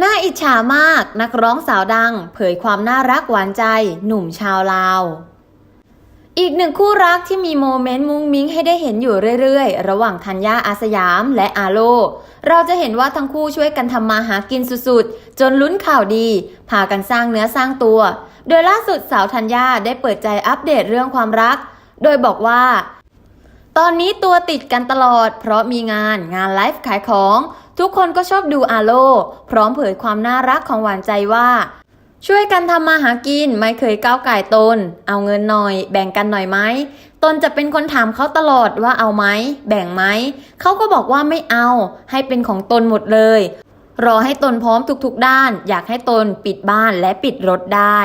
น่าอิจฉามากนักร้องสาวดัง เผยความน่ารักหวานใจ หนุ่มชาวลาว อีกหนึ่งคู่รักที่มีโมเมนต์มุ้งมิ้งให้ได้เห็นอยู่เรื่อยๆ ระหว่างธัญญาอาสยามและอาโล เราจะเห็นว่าทั้งคู่ช่วยกันทำมาหากินสุดๆ จนลุ้นข่าวดี พากันสร้างเนื้อสร้างตัว โดยล่าสุดสาวธัญญาได้เปิดใจอัปเดตเรื่องความรัก โดยบอกว่า ตอนนี้ตัวติดกันตลอด เพราะมีงานงานไลฟ์ขายของ ทุกคนก็ชอบดูอาโล พร้อมเผยความน่ารักของหวานใจว่า ช่วยกันทำมาหากินไม่เคยก้าวไก่ตน เอาเงินหน่อย แบ่งกันหน่อยไหมตนจะเป็นคนถามเขาตลอดว่าเอาไหมแบ่งไหมเขาก็บอกว่าไม่เอา ให้เป็นของตนหมดเลย รอให้ตนพร้อมทุกๆด้าน อยากให้ตนปิดบ้านและปิดรถได้